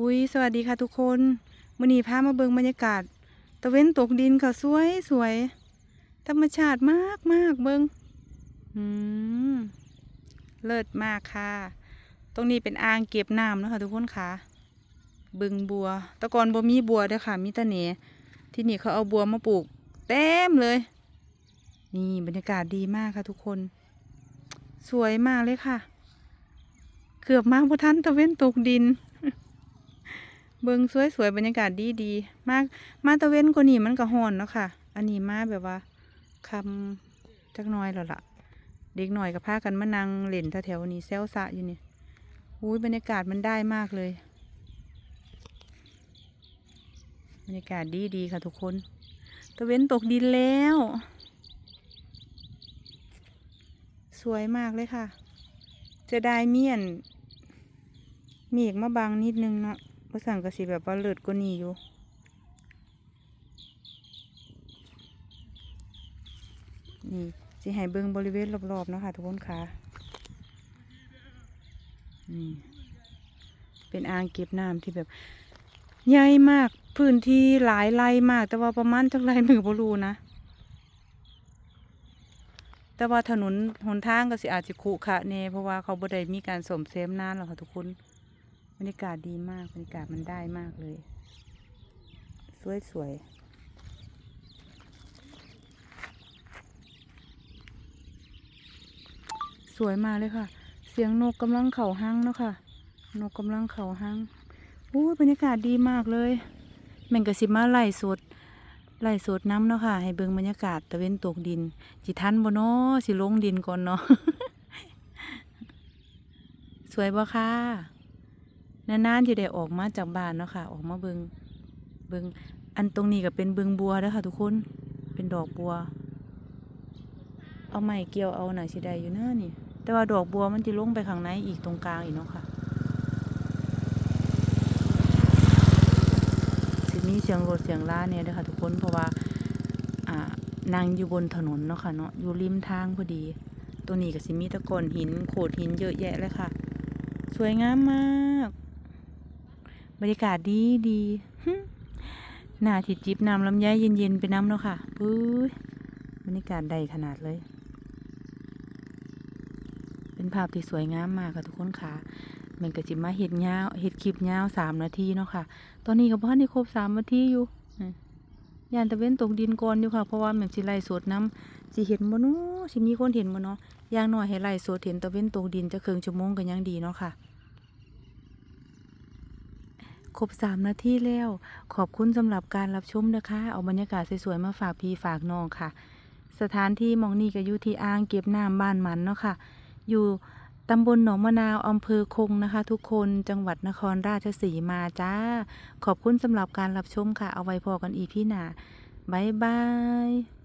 อุ้ยสวัสดีค่ะทุกคนมื้อนี้พามาเบิ่งบรรยากาศ ตะเว้นตกดินค่ะสวยสวยธรรมชาติมากมากเบิ่งอืมเลิศมากค่ะ ตรงนี้เป็นอ่างเก็บน้ำนะคะทุกคนค่ะบึงบัว ตะกอนบ่มีบัวด้อค่ะมีต่เหนที่นี่เขาเอาบัวมาปลูก เต็มเลย นี่บรรยากาศดีมากค่ะทุกคน สวยมากเลยค่ะ เกือบมาพทันตะเว้นตกดิน เบิงสวยๆบรรยากาศดีดีๆมากมาตะเว้นกว่านี้มันก็ฮ้อนเนาะค่ะ อันนี้มาแบบว่าคำจักน้อยแล้วล่ะ เด็กหน่อยก็พากันมานั่งเล่นแถวๆนี้แซวสะอยู่นี่อุ้ยบรรยากาศมันได้มากเลย บรรยากาศดีดีๆค่ะทุกคน ตะเว้นตกดินแล้ว สวยมากเลยค่ะ จะได้เมียนมีอีกมาบางนิดนึงเนาะ ภาษาก็สิแบบว่าเลิศกว่านี้อยู่นี่สิให้เบิ่งบริเวณรอบๆเนาะค่ะทุกคนค่ะนี่เป็นอ่างเก็บน้ำที่แบบใหญ่มากพื้นที่หลายไร่มาก แต่ว่าประมาณจักไรหนึ่งบรูนะ แต่ว่าถนนหนทางก็สิอาจจะขรุขระเน่เพราะว่าเขาบ่ได้มีการสมเสมนานหรอกค่ะทุกคน บรรยากาศดีมากบรรยากาศมันได้มากเลย สวยสวยสวยมาเลยค่ะ เสียงนกกำลังเข่าห้างเนาะค่ะ นกกำลังเข่าห้างอู้บรรยากาศดีมากเลยแม่งกะสิมาไล่สดไล่สดน้ำเนาะค่ะ ให้เบิ่งบรรยากาศตะเวนตกดินสิทันบ่เนาะสิลงดินก่อนเนาะสวยบ่ค่ะ นานๆจะได้ออกมาจากบ้านเนาะค่ะ ออกมาเบิงเบิงอันตรงนี้ก็เป็นเบิงบัวแล้วค่ะ ทุกคน เป็นดอกบัว เอาไม้เกี่ยวเอาหน่อยสิได้อยู่เน้อนี่ แต่ว่าดอกบัวมันจะลงไปข้างในอีกตรงกลางอีกเนาะค่ะสิมีเสียงรถเสียงลาเนี่ยเด้อค่ะ ทุกคนเพราะว่าอ่านางอยู่บนถนนเนาะค่ะเนาะอยู่ริมทางพอดี ตัวนี้ก็สิมีตะกอนหินโขดหินเยอะแยะเลยค่ะ สวยงามมาก บรรยากาศดีดีหน้าที่จิบน้ำลำไยเย็นๆไปน้ำเนาะค่ะปุ้ยบรรยากาศใดขนาดเลย เป็นภาพที่สวยงามมากค่ะทุกคนค่ะมันก็จิมาเห็ดยาวเห็ดคลิปยาวสามนาทีเนาะค่ะ ตอนนี้ก็บ่ทันได้ครบสามนาทีอยู่ยานตะเว้นตกดินก่อนอยู่ค่ะ เพราะว่าเหมันสิไล่สดน้ำสิเห็นบ่เนาะสิมีคนเห็นบ่เนาะอย่างน้อยให้ไล่สดเห็นตะเว้นตกดินจะเครึ่งชั่วโมงก็ยังดีเนาะค่ะ ครบสามนาทีแล้ว ขอบคุณสำหรับการรับชมนะคะ เอาบรรยากาศสวยๆมาฝากพี่ฝากน้องค่ะ สถานที่มองนี่ก็อยู่ที่อ่างเก็บน้ำบ้านมันเนาะค่ะ อยู่ตำบลหนองมะนาวอำเภอคงนะคะ ทุกคนจังหวัดนครราชสีมาจ้า ขอบคุณสำหรับการรับชมค่ะ เอาไว้พอกันอีพี่หนาบายบาย